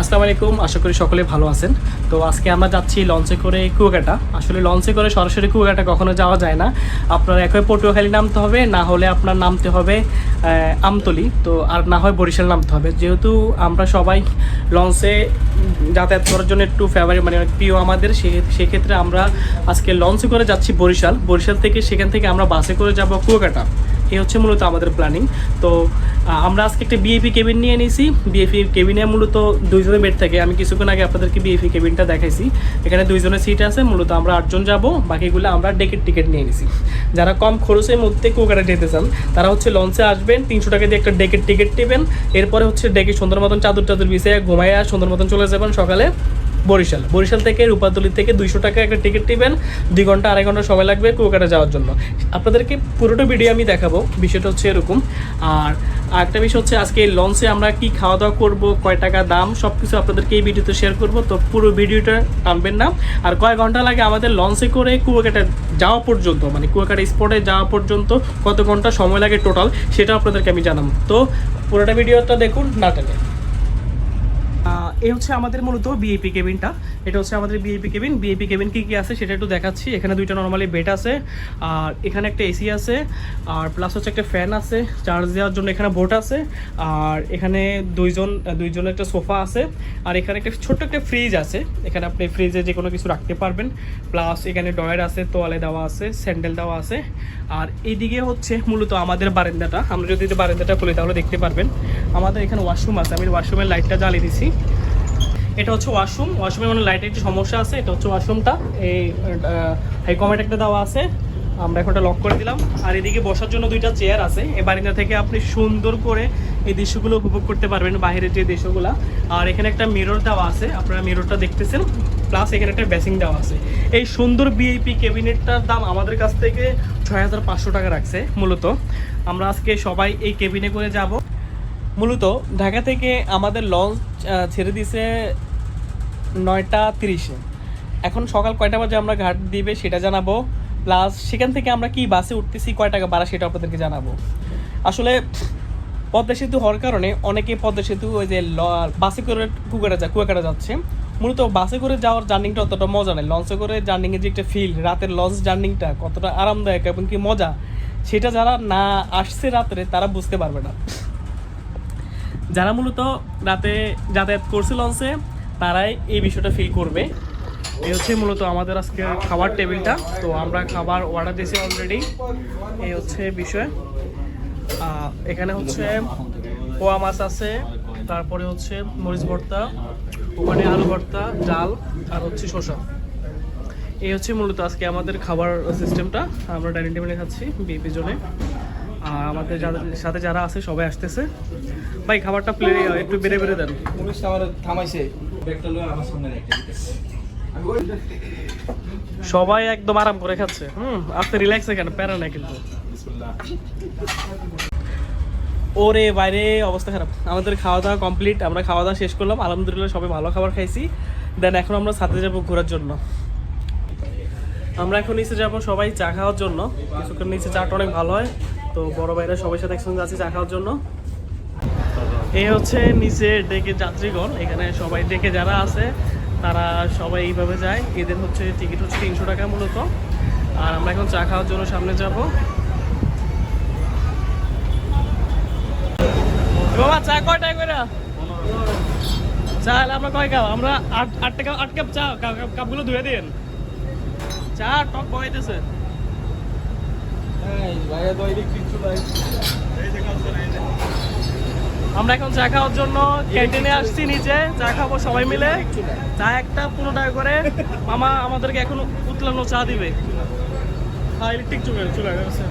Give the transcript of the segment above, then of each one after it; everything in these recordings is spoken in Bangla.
আসসালামু আলাইকুম আশা করি সকলে ভালো আছেন। তো আজকে আমরা যাচ্ছি লঞ্চে করে কুয়াকাটা। আসলে লঞ্চে করে সরাসরি কুয়াকাটা কখনো যাওয়া যায় না। আপনার একই পটুয়াখালী নামতে হবে, না হলে আপনার নামতে হবে আমতলি। তো আর না হয় বরিশাল নামতে হবে। যেহেতু আমরা সবাই লঞ্চে যাতায়াত করার জন্য একটু ফেভারিট মানে প্রিয় আমাদের সেক্ষেত্রে আমরা আজকে লঞ্চে করে যাচ্ছি বরিশাল। বরিশাল থেকে সেখান থেকে আমরা বাসে করে যাব কুয়াকাটা। এই হচ্ছে মূলত আমাদের প্ল্যানিং তো আমরা আজকে একটা বিএপি কেবিন নিয়ে নিয়েছি। বিএপি কেবিনে মূলত দুইজনের বেড থাকে। আমি কিছুক্ষণ আগে আপনাদেরকে বিএপি কেবিনটা দেখাইছি। এখানে দুইজনের সিট আছে। মূলত আমরা আটজন যাব। বাকিগুলো আমরা ডেকের টিকিট নিয়ে নিছি। যারা কম খরচের মধ্যে কুকারে যেতে চান, তারা হচ্ছে লঞ্চে আসবেন। তিনশো টাকা দিয়ে একটা ডেকের টিকিট নেবেন। এরপরে হচ্ছে ডেকে সুন্দর মতন চাদর চাদর বিছিয়ে ঘুমাইয়া সুন্দর মতন চলে যাবেন সকালে বরিশাল। বরিশাল থেকে রূপাতলি থেকে দুইশো টাকা একটা টিকিট নেবেন। দুই ঘণ্টা, আড়াই ঘণ্টা সময় লাগবে কুয়াকাটা যাওয়ার জন্য। আপনাদেরকে পুরোটা ভিডিও আমি দেখাবো। বিষয়টা হচ্ছে এরকম। আর আরেকটা বিষয় হচ্ছে আজকে এই লঞ্চে আমরা কি খাওয়া দাওয়া করব, কয় টাকা দাম সব কিছু আপনাদেরকে এই ভিডিওতে শেয়ার করব, তো পুরো ভিডিওটা টানবেন না। আর কয়েক ঘণ্টা লাগে আমাদের লঞ্চে করে কুয়াকাটা যাওয়া পর্যন্ত মানে কুয়াকাটা স্পটে যাওয়া পর্যন্ত কত ঘণ্টা সময় লাগে টোটাল সেটা আপনাদেরকে আমি জানাব। তো পুরোটা ভিডিওটা দেখুন, না এই হচ্ছে আমাদের মূলত বিএপি কেবিনটা এটা হচ্ছে আমাদের বিএপি কেবিন বিএপি কেবিন কি কি আছে সেটা একটু দেখাচ্ছি। এখানে দুইটা নর্মালি বেড আছে, আর এখানে একটা এসি আছে, আর প্লাস হচ্ছে একটা ফ্যান আছে চার্জ দেওয়ার জন্য এখানে বোট আছে, আর এখানে দুইজন দুইজনের একটা সোফা আছে, আর এখানে একটা ছোট্ট একটা ফ্রিজ আছে। এখানে আপনি ফ্রিজে যে কোনো কিছু রাখতে পারবেন। প্লাস এখানে ডয়ার আছে, তোয়ালে দেওয়া আছে স্যান্ডেল দেওয়া আছে। আর এইদিকে হচ্ছে মূলত আমাদের বারান্দাটা। আমরা যদি বারান্দাটা খুলি তাহলে দেখতে পারবেন। আমাদের এখানে ওয়াশরুম আছে। আমি ওয়াশরুমের লাইটটা জ্বালিয়ে দিছি। এটা হচ্ছে ওয়াশরুম। ওয়াশরুমে মানে লাইটের একটু সমস্যা আছে, এটা হচ্ছে ওয়াশরুমটা। এই হাই কমেন্ট একটা দেওয়া আছে। আমরা এখন লক করে দিলাম। আর এদিকে বসার জন্য দুইটা চেয়ার আছে। এই বারিন্দা থেকে আপনি সুন্দর করে এই দৃশ্যগুলো উপভোগ করতে পারবেন, বাইরের যে দৃশ্যগুলো। আর এখানে একটা মিরর দেওয়া আছে। আপনারা মিররটা দেখতেছেন। প্লাস এখানে একটা বেসিং দেওয়া আছে। এই সুন্দর বিআইপি ক্যাবিনেটটার দাম আমাদের কাছ থেকে ছয় হাজার পাঁচশো টাকা রাখছে, মূলত। আমরা আজকে সবাই এই কেবিনে করে যাব। মূলত ঢাকা থেকে আমাদের লঞ্চ ছেড়ে দিয়েছে নয়টা তিরিশে। এখন সকাল কয়টা বাজে আমরা ঘাট দিবে সেটা জানাব। প্লাস সেখান থেকে আমরা কি বাসে উঠতেছি, কয় টাকা ভাড়া সেটা আপনাদেরকে জানাব। আসলে, পদ্মা সেতু হওয়ার কারণে অনেকে পদ্মা সেতু ওই যে বাসে করে কুয়াকাটা যা, কুয়াকাটা যাচ্ছে। মূলত বাসে করে যাওয়ার জার্নিংটা অতটা মজা নেই। লঞ্চে করে জার্নিংয়ের যে একটা ফিল রাতের লঞ্চ জার্নিংটা কতটা আরামদায়ক এবং কি মজা, সেটা যারা না আসছে রাত্রে, তারা বুঝতে পারবে না। যারা মূলত রাতে যাতায়াত করছে লঞ্চে তারাই এই বিষয়টা ফিল করবে। এই হচ্ছে মূলত আমাদের আজকে খাবার টেবিলটা। তো আমরা খাবার অর্ডার দিয়েছি অলরেডি এই হচ্ছে বিষয়। এখানে হচ্ছে পোয়া মাছ আছে, তারপরে হচ্ছে মরিচ ভর্তা, ওখানে আলু ভর্তা, ডাল, আর হচ্ছে শসা। এই হচ্ছে মূলত আজকে আমাদের খাবার সিস্টেমটা আমরা ডাইনিং টেবিলে খাচ্ছি বিএপি জোনে। আর আমাদের যাদের সাথে যারা আছে, সবাই আসতেছে। ভাই, খাবারটা প্লে একটু বেড়ে বেড়ে দেন। থামাইছে। সবাই একদম আরাম করে খাচ্ছে। হুম আস্তে রিল্যাক্স এখানে প্যারা নাই কিন্তু। ওরে বাইরে, অবস্থা খারাপ। আমাদের খাওয়া দাওয়া কমপ্লিট আমরা খাওয়া দাওয়া শেষ করলাম। আলহামদুলিল্লাহ সবাই ভালো খাবার খাইছি। দেন এখন আমরা সাথে যাব ঘোরার জন্য। আমরা এখন নিচে যাব সবাই চা খাওয়ার জন্য। কিছুক্ষণ নিচে চাটা অনেক ভালো হয়। তো বড় ভাইরা সবাই সাথে একসঙ্গে আছি চা খাওয়ার জন্য। এই হচ্ছে নিচে ডেকে যাত্রীগণ। এখানে সবাই ডেকে যারা আছে, তারা সবাই এইভাবে যায়। এদের হচ্ছে টিকিট হচ্ছে তিনশো টাকা মূলত। আর আমরা এখন চা খাওয়ার জন্য সামনে যাব। চা কয় টাকা করে? চা আমরা কয় আমরা আট আট কাপ চা, কাপ- কাপ- কাপগুলো ধুয়ে দিন চা টক ভাইয়া আমরা এখন চা খাওয়ার জন্য ক্যান্টিনে আসছি নিচে চা খাব সবাই মিলে। চা একটা পনেরো টাকা করে। মামা আমাদেরকে এখন উতলানো চা দিবে। হ্যাঁ ইলেকট্রিক চুলে চলে গেছে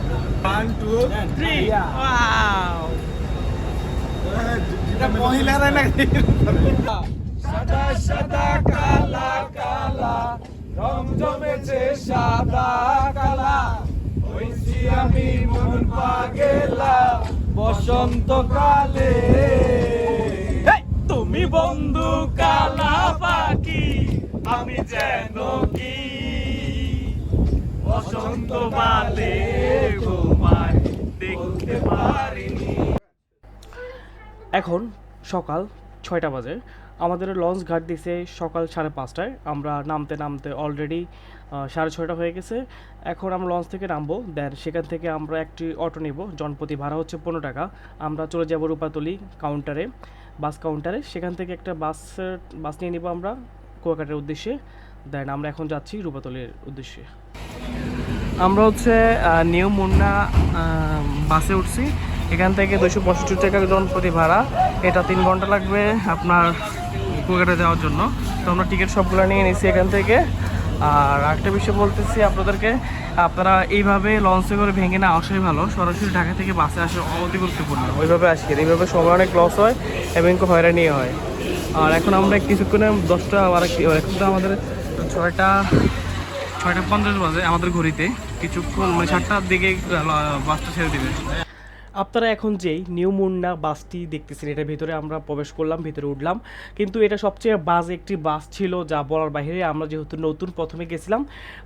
ওয়ান টু থ্রি মহিলারা নাকি সাদা সাদা কালা কালা। রং জমেছে সাদা কালা। আমি মন পাগেলা। বসন্তকালে। তুমি বন্ধু কালা পাখি আমি যেন কি? বসন্ত বালে দেখতে পারিনি। এখন সকাল ছয়টা বাজে। আমাদের লঞ্চ ঘাট দিছে সকাল সাড়ে পাঁচটায়। আমরা নামতে নামতে অলরেডি সাড়ে ছয়টা হয়ে গেছে। এখন আমরা লঞ্চ থেকে নামবো দেন সেখান থেকে আমরা একটি অটো নিব। জনপ্রতি ভাড়া হচ্ছে পনেরো টাকা। আমরা চলে যাব রূপাতলি কাউন্টারে বাস কাউন্টারে সেখান থেকে একটা বাসের বাস নিয়ে নিব আমরা কুয়াকাটার উদ্দেশ্যে। দেন আমরা এখন যাচ্ছি রূপাতলির উদ্দেশ্যে। আমরা হচ্ছে নিউ মুন্না বাসে উঠছি। এখান থেকে দুশো পঁয়ষট্টি টাকা জন প্রতি ভাড়া। এটা তিন ঘণ্টা লাগবে। আপনার কুয়াকাটা যাওয়ার জন্য। তো আমরা টিকিট সবগুলো নিয়ে নিয়েছি এখান থেকে। আর একটা বিষয় বলতেছি আপনাদেরকে, আপনারা এইভাবে লঞ্চে করে ভেঙে না আসাই ভালো। সরাসরি ঢাকা থেকে বাসে আসা অতি গুরুত্বপূর্ণ। ওইভাবে আসি এইভাবে সময় অনেক লস হয় এবং হয়রানি হয়। আর এখন আমরা কিছুক্ষণে দশটা আর এখন তো আমাদের ছয়টা ছয়টা পঞ্চাশ বাজে আমাদের ঘড়িতে। কিছুক্ষণ মানে সাতটার দিকে বাসটা ছেড়ে দিবে। আপনারা এখন যেই নিউ মুন্না বাসটি দেখতেছেন, এটার ভিতরে আমরা প্রবেশ করলাম, ভিতরে উঠলাম। কিন্তু এটা সবচেয়ে বাজে একটি বাস ছিল, যা বলার বাইরে আমরা যেহেতু নতুন প্রথমে গেছিলাম।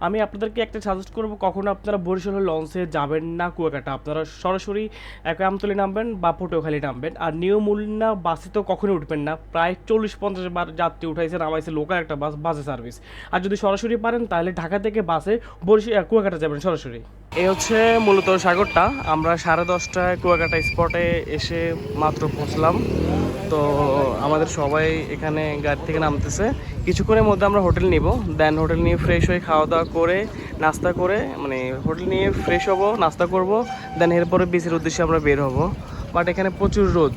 আমি আপনাদেরকে একটা সাজেস্ট করব, কখনো আপনারা বরিশালের লঞ্চে যাবেন না কুয়াকাটা। আপনারা সরাসরি আমতলি নামবেন বা পটুয়াখালী নামবেন। আর নিউ মুন্না বাসে তো কখনোই উঠবেন না। প্রায় চল্লিশ পঞ্চাশ বার যাত্রী উঠাইছে নামাইছে লোকাল একটা বাস, বাসে সার্ভিস আর যদি সরাসরি পারেন, তাহলে ঢাকা থেকে বাসে বরিশাল কুয়াকাটা যাবেন সরাসরি। এই হচ্ছে মূলত সাগরটা। আমরা সাড়ে দশটায় কুয়াকাটা স্পটে এসে মাত্র পৌঁছলাম। তো আমাদের সবাই এখানে গাড়ি থেকে নামতেছে। কিছুক্ষণের মধ্যে আমরা হোটেল নিব দেন হোটেল নিয়ে ফ্রেশ হয়ে খাওয়া দাওয়া করে, নাস্তা করে মানে হোটেল নিয়ে ফ্রেশ হব, নাস্তা করব দেন এরপরে বিচের উদ্দেশ্যে আমরা বের হব। বাট এখানে প্রচুর রোদ।